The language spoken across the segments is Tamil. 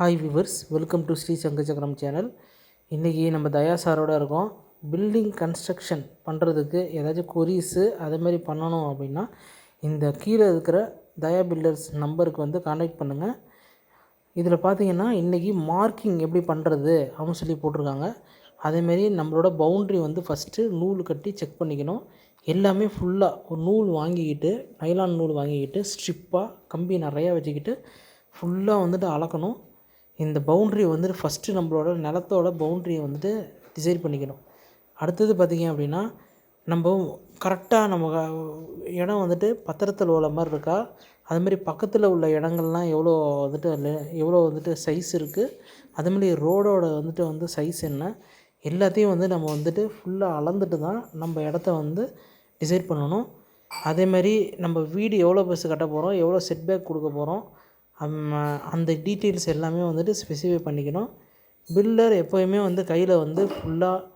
Hi viewers welcome to Sri Sangachakkaram channel இன்றைக்கி நம்ம தயா சாரோட இருக்கோம். பில்டிங் கன்ஸ்ட்ரக்ஷன் பண்ணுறதுக்கு ஏதாச்சும் கொரிஸு அதேமாரி பண்ணணும் அப்படின்னா இந்த கீழே இருக்கிற தயா பில்டர்ஸ் நம்பருக்கு வந்து காண்டாக்ட் பண்ணுங்கள் இதில் பார்த்தீங்கன்னா இன்றைக்கி மார்க்கிங் எப்படி பண்ணுறது அப்படின்னு சொல்லி போட்டிருக்காங்க. அதேமாரி நம்மளோட பவுண்ட்ரி வந்து ஃபஸ்ட்டு நூல் கட்டி செக் பண்ணிக்கணும். எல்லாமே ஃபுல்லாக ஒரு நூல் வாங்கிக்கிட்டு நைலான் நூல் வாங்கிக்கிட்டு ஸ்ட்ரிப்பாக கம்பி நிறையா வச்சுக்கிட்டு ஃபுல்லாக வந்துட்டு அளக்கணும். இந்த பவுண்ட்ரி வந்துட்டு ஃபஸ்ட்டு நம்மளோட நிலத்தோட பவுண்ட்ரியை வந்துட்டு டிசைட் பண்ணிக்கணும். அடுத்தது பார்த்திங்க அப்படின்னா நம்ம கரெக்டாக நம்ம இடம் வந்துட்டு பத்திரத்தில் உள்ள மாதிரி இருக்கா? அதுமாரி பக்கத்தில் உள்ள இடங்கள்லாம் எவ்வளோ வந்துட்டு எவ்வளோ வந்துட்டு சைஸ் இருக்குது அதுமாரி ரோடோட வந்துட்டு வந்து சைஸ் என்ன? எல்லாத்தையும் வந்து நம்ம வந்துட்டு ஃபுல்லாக அளந்துட்டு தான் நம்ம இடத்த வந்து டிசைட் பண்ணணும். அதே மாதிரி நம்ம வீடு எவ்வளோ பெருசு கட்ட போகிறோம் எவ்வளோ செட்பேக் கொடுக்க போகிறோம் அந்த டீட்டெயில்ஸ் எல்லாமே வந்துட்டு ஸ்பெசிஃபை பண்ணிக்கணும். பில்டர் எப்போயுமே வந்து கையில் வந்து ஃபுல்லாக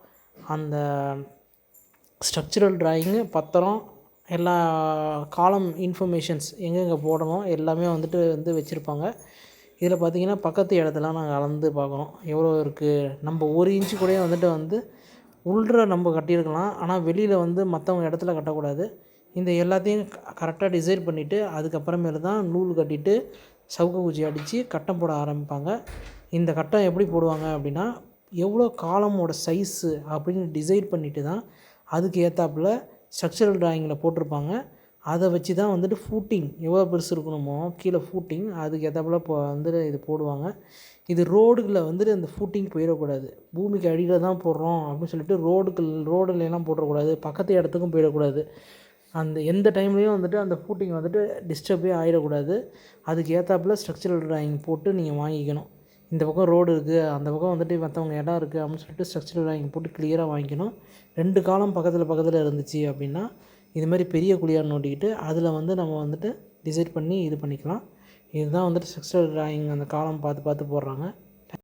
அந்த ஸ்ட்ரக்சரல் ட்ராயிங்கு பத்திரம் எல்லா காலம் இன்ஃபர்மேஷன்ஸ் எங்கெங்கே போடணும் எல்லாமே வந்துட்டு வந்து வச்சுருப்பாங்க. இதில் பார்த்தீங்கன்னா பக்கத்து இடத்துலாம் நாங்கள் அளந்து பார்க்குறோம் எவ்வளோ இருக்குது நம்ம ஒரு இன்ச்சு கூடயே வந்துட்டு வந்து உள்ற நம்ம கட்டியிருக்கலாம். ஆனால் வெளியில் வந்து மற்றவங்க இடத்துல கட்டக்கூடாது. இந்த எல்லாத்தையும் கரெக்டாக டிசைட் பண்ணிவிட்டு அதுக்கப்புறமேலு தான் நூல் கட்டிட்டு சவுக்கு குச்சி அடித்து கட்டம் போட ஆரம்பிப்பாங்க. இந்த கட்டம் எப்படி போடுவாங்க அப்படின்னா எவ்வளோ காலமோட சைஸு அப்படின்னு டிசைட் பண்ணிவிட்டு தான் அதுக்கு ஏற்றாப்புல ஸ்ட்ரக்சரல் டிராயிங்கில் போட்டிருப்பாங்க. அதை வச்சு தான் வந்துட்டு ஃபூட்டிங் எவ்வளோ பெருசு இருக்கணுமோ கீழே ஃபூட்டிங் அதுக்கு ஏற்றாப்புல இப்போ வந்துட்டு இது போடுவாங்க. இது ரோடுகளில் வந்துட்டு அந்த ஃபூட்டிங் போயிடக்கூடாது. பூமிக்கு அடியில் தான் போடுறோம் அப்படின்னு சொல்லிட்டு ரோடுக்கு ரோடுலலாம் போடக்கூடாது பக்கத்து இடத்துக்கும் போயிடக்கூடாது. அந்த எந்த டைம்லேயும் வந்துட்டு அந்த ஃபூட்டிங் வந்துட்டு டிஸ்டர்பே ஆகிடக்கூடாது அதுக்கு ஏற்றாப்புல ஸ்ட்ரக்சரல் ட்ராயிங் போட்டு நீங்கள் வாங்கிக்கணும். இந்த பக்கம் ரோடு இருக்குது அந்த பக்கம் வந்துட்டு மற்றவங்க இடம் இருக்குது அப்படின்னு சொல்லிட்டு ஸ்ட்ரக்சரல் ட்ராயிங் போட்டு கிளியராக வாங்கிக்கணும். ரெண்டு காலம் பக்கத்தில் பக்கத்தில் இருந்துச்சு அப்படின்னா இது மாதிரி பெரிய குழியாக நோட்டிக்கிட்டு அதில் வந்து நம்ம வந்துட்டு டிசைட் பண்ணி இது பண்ணிக்கலாம். இதுதான் வந்துட்டு ஸ்ட்ரக்சரல் ட்ராயிங் அந்த காலம் பார்த்து பார்த்து போடுறாங்க.